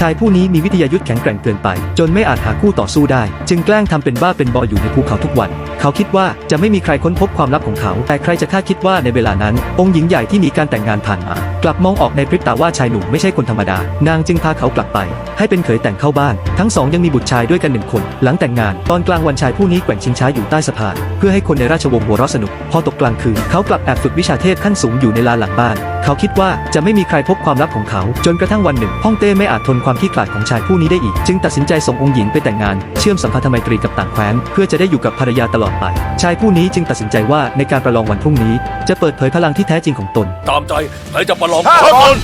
ชายผู้นี้มีวิทยายุทธแข็งแกร่งเกินไป จนไม่อาจหาคู่ต่อสู้ได้ จึงแกล้งทำเป็นบ้าเป็นบออยู่ในภูเขาทุกวัน เขาคิดว่าจะไม่มีใครค้นพบความลับของเขา แต่ใครจะคาดคิดว่าในเวลานั้น องค์หญิงใหญ่ที่หนีการแต่งงานผ่านมา กลับมองออกในพริบตาว่าชายหนุ่มไม่ใช่คนธรรมดา นางจึงพาเขากลับไป ให้เป็นเขยแต่งเข้าบ้าน ทั้งสองยังมีบุตรชายด้วยกันหนึ่งคน หลังแต่งงาน ตอนกลางวันชายผู้นี้แกว่งชิงช้าอยู่ใต้สะพาน เพื่อให้คนในราชวงศ์หัวเราะสนุก พอตกกลางคืนเขากลับแอบฝึกวิชาเทพขั้นสูงอยู่ในลานหลังบ้าน เขาคิดว่าจะไม่มีใครพบความลับของเขา จนกระทั่งวันหนึ่งฮ่องเต้ไม่อาจทนความขี้ขลาดของชายผู้นี้ได้อีก จึงตัดสินใจส่งองค์หญิงไปแต่งงาน เชื่อมสัมพันธไมตรีกับต่างแคว้น เพื่อจะได้อยู่กับภรรยาตลอดไป ชายผู้นี้จึงตัดสินใจว่าในการประลองวันพรุ่งนี้ จะเปิดเผยพลังที่แท้จริงของตน ตามใจใครจะประลองห้าก่อนคน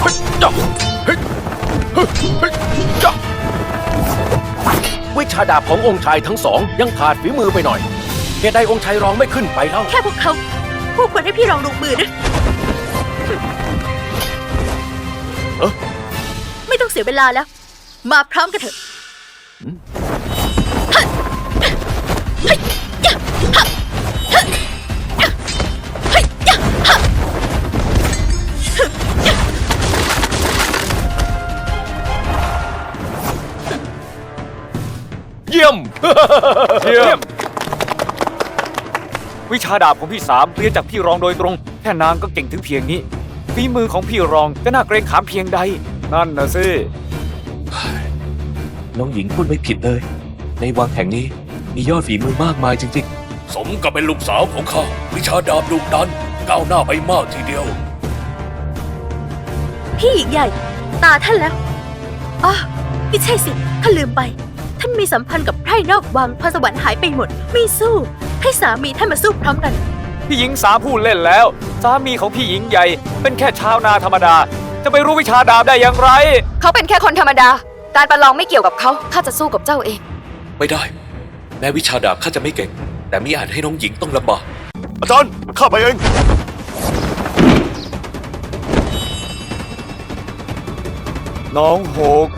เฮ้ยจ้ะเฮ้ยเฮ้ยเฮ้ยจ้ะวิชาดาบขององค์ชายทั้งสองยังขาดฝีมือไปหน่อยเหตุใดองค์ชายรองไม่ขึ้นไปเล่า แค่พวกเขา ผู้ควรให้พี่รองลงมือนะเอ๊ะไม่ต้องเสียเวลาแล้ว มาพร้อมกันเถอะเยี่ยม เยี่ยม วิชาดาบของพี่สามเรียนจากพี่รองโดยตรง แค่นางก็เก่งถึงเพียงนี้ฝีมือของพี่รองจะน่าเกรงขามเพียงใด นั่นนะสิน้องหญิงพูดไม่ผิดเลย ในวังแห่งนี้มียอดฝีมือมากมายจริงสมกับเป็นลูกสาวของข้าวิชาดาบดุดันก้าวหน้าไปมากทีเดียว พี่หญิงใหญ่ ตาท่านแล้วอ๋อไม่ใช่สิท่านลืมไป ท่านมีสัมพันธ์กับไพร่นอกวังพรสวรรค์หายไปหมด ไม่สู้ ให้สามีท่านมาสู้พร้อมกัน พี่หญิงสามพูดเล่นแล้ว สามีของพี่หญิงใหญ่ เป็นแค่ชาวนาธรรมดา จะไปรู้วิชาดาบได้อย่างไร เขาเป็นแค่คนธรรมดา การประลองไม่เกี่ยวกับเขาข้าจะสู้กับเจ้าเองๆไม่ได้ แม้วิชาดาบข้าจะไม่เก่ง แต่มิอาจให้น้องหญิงต้องลำบากอาจารย์ข้าไปเองน้องโหก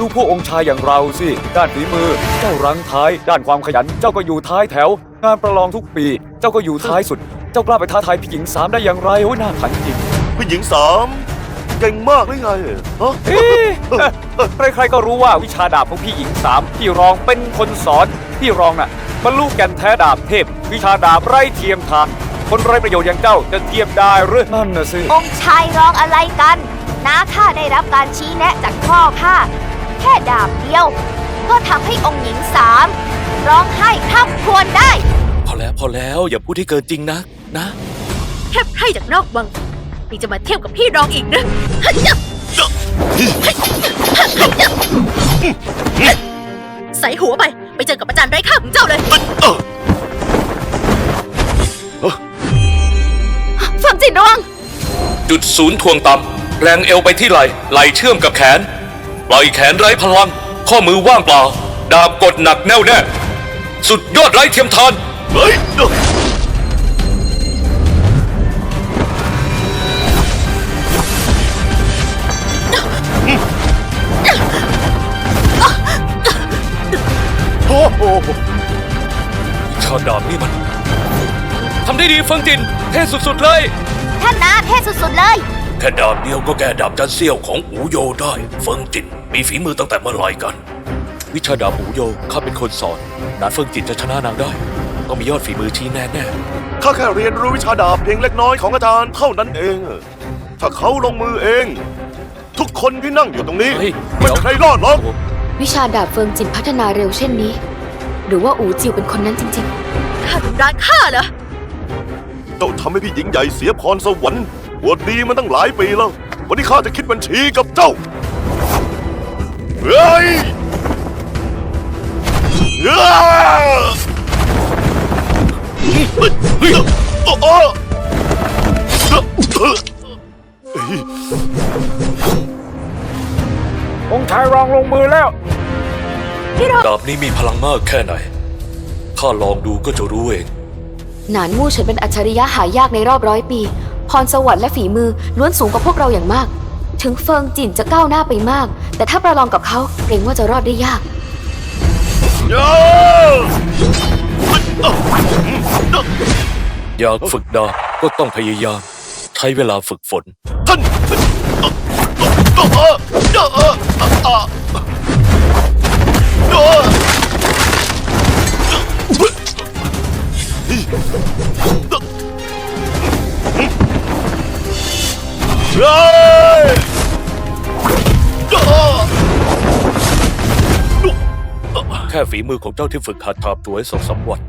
ดูพวกองค์ชายอย่างเราสิ ด้านฝีมือ เจ้ารั้งท้าย ด้านความขยัน เจ้าก็อยู่ท้ายแถว งานประลองทุกปี เจ้าก็อยู่ท้ายสุด เจ้ากล้าไปท้าทายพี่หญิงสามได้อย่างไรโอ้ยน่าขันจริงผู้หญิงสามเก่งมากหรือไงฮะ เอ๊ะใครๆก็รู้ว่าวิชาดาบของพี่หญิงสามพี่รองเป็นคนสอน พี่รองน่ะบรรลุแก่นแท้ดาบเทพ วิชาดาบไร้เทียมทาน คนไร้ประโยชน์อย่างเจ้าจะเทียมได้หรือนั่นน่ะสิ องค์ชายร้องอะไรกัน น้าข้าได้รับการชี้แนะจากพ่อข้า แค่ดาบเดียว ก็ทำให้องค์หญิงสามร้องไห้คร่ำครวญได้ พอแล้วพอแล้วอย่าพูดให้เกินจริงนะ นะแค่ไพร่จากนอกวังนี่จะมาเทียบกับพี่รองอีกนะฮั่นยะใส่หัวไป ไปเจอกับอาจารย์ไร้ค่าของเจ้าเลยฟังจิตระวัง จุดศูนย์ทวงต่ำแรงเอวไปที่ไหลไหลเชื่อมกับแขน ปล่อยแขนไร้พลัง ข้อมือว่างเปล่า ดาบกดหนักแน่วแน่ สุดยอดไร้เทียมทานเฮ้ยโอ้โหวิชาดาบนี่มันทำได้ดีเฟิงจิน เท่สุดๆเลย ท่านนาเท่สุดๆเลย แค่ดาบเดียวก็แก้ดาบจันเซี่ยวของอูโยได้ เฟิงจินมีฝีมือตั้งแต่เมื่อไหร่กัน วิชาดาบหูโยข้าเป็นคนสอนนานเฟิงจินจะชนะนางได้ ต้องมียอดฝีมือชี้แน่แน่ข้าแค่เรียนรู้วิชาดาบเพียงเล็กน้อยของอาจารย์เท่านั้นเอง ถ้าเขาลงมือเอง ทุกคนที่นั่งอยู่ตรงนี้เฮ้ยไม่เดี๋ยวมีใครรอดหรอก วิชาดาบเฟิงจินพัฒนาเร็วเช่นนี้ หรือว่าอูจิวเป็นคนนั้นจริงข้าทำร้ายข้าเหรอ เจ้าทำให้พี่หญิงใหญ่เสียพรสวรรค์ บวชดีมาตั้งหลายปีแล้ว วันนี้ข้าจะคิดบัญชีกับเจ้า เฮ้ยเฮ้ยโอ้โองค์ชายรองลงมือแล้วดาบนี้มีพลังมากแค่ไหน ข้าลองดูก็จะรู้เอง หนานมู่เฉินเป็นอัจฉริยะหายากในรอบร้อยปี พรสวรรค์และฝีมือล้วนสูงกว่าพวกเราอย่างมาก ถึงเฟิงจินจะก้าวหน้าไปมาก แต่ถ้าประลองกับเขาเกรงว่าจะรอดได้ยากย่าอยากฝึกดาบก็ต้องพยายาม ใช้เวลาฝึกฝน ท่าน ค่ฝีมือของเจ้าที่ฝึกหัดทาบตัวให้สองสามวัน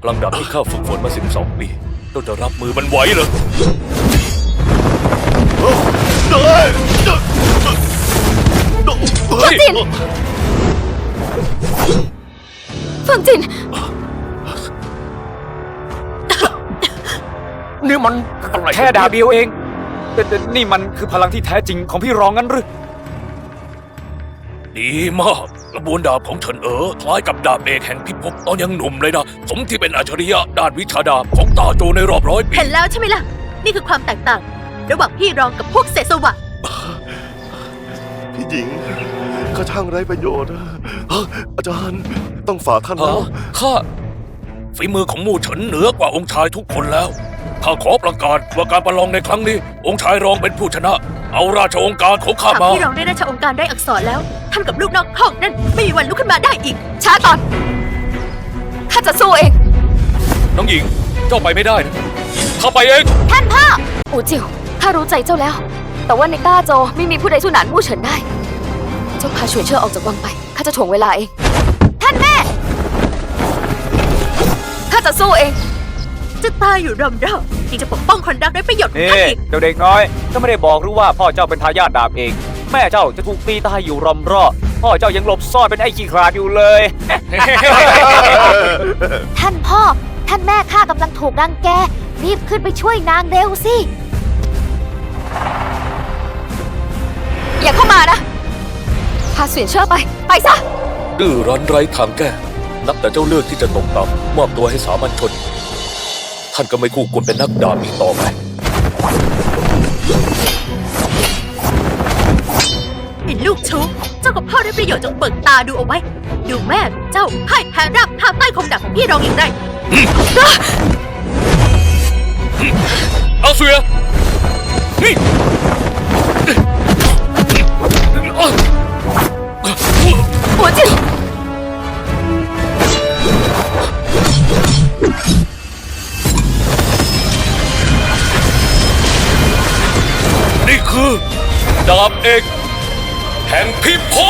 พลังดาบที่ข้าฝึกฝนมาสิบสองปี เจ้าจะรับมือมันไหวเหรอเฮ้ยเฟิงจินฟิงจิน นี่มันแค่ดาบเดียวเองแต่แต่นี่มันคือพลังที่แท้จริงของพี่รองงั้นหรือ ดีมาก กระบวนดาบของเฉินเอ๋อคล้ายกับดาบเอกแห่งพิภพตอนยังหนุ่มเลยนะสมที่เป็นอัจฉริยะด้านวิชาดาบของตาโจในรอบร้อยปี เห็นแล้วใช่ไหมล่ะ นี่คือความแตกต่าง ระหว่างพี่รองกับพวกเศษสวะพี่หญิงข้าช่างไร้ประโยชน์อะเฮ้ยอาจารย์ต้องฝ่าท่านแล้ฮะวข้าฝีมือของมู่เฉินเหนือกว่าองค์ชายทุกคนแล้ว ข้าขอประกาศว่าการประลองในครั้งนี้ องค์ชายรองเป็นผู้ชนะ เอาราชองค์การของข้าหากมาพี่รองได้ราชองค์การได้อักษรแล้ว ท่านกับลูกน้องห้องนั่นไม่มีวันลุกขึ้นมาได้อีก ช้าก่อน ข้าจะสู้เอง น้องหญิง เจ้าไปไม่ได้นะข้าไปเอง ท่านพ่อ อูจิวข้ารู้ใจเจ้าแล้ว แต่ว่าในต้าโจไม่มีผู้ใดสู้หนานมู่เฉินได้ เจ้าพาฉวยเชื่อออกจากวังไป ข้าจะถ่วงเวลาเอง ท่านแม่ ข้าจะสู้เอง จะตายอยู่รอมรอบ ยังจะปกป้องคนรักได้ประโยชน์ของนี่ท่านอีกเดี๋ยวเด็กน้อยก็ไม่ได้บอกหรู้ว่าพ่อเจ้าเป็นทายาทดาบเอง แม่เจ้าจะถูกตีตายอยู่รอมรอบพ่อเจ้ายังหลบซ่อนเป็นไอ้ขี้ขลาดอยู่เลย ท่านพ่อ ท่านแม่ข้ากำลังถูกรังแก รีบขึ้นไปช่วยนางเร็วสิ อย่าเข้ามานะ พาเสวียนเชื่อไป ไปซะ ดื้อรั้นไร้ทางแก้ นับแต่เจ้าเลือกที่จะตกต่ำมอบตัวให้สามัญชนท่านก็ไม่คู่ควรเป็นนักดาบอีกต่อไปเป็นลูกชู้เจ้ากับพ่อได้ประโยชน์จงเปิดตาดูเอาไว้ ดูแม่เจ้าพ่ายแพ้ราบทางใต้คมดาบของพี่รองอย่างไรเอาเสือนี่ เอก แห่งพิภพ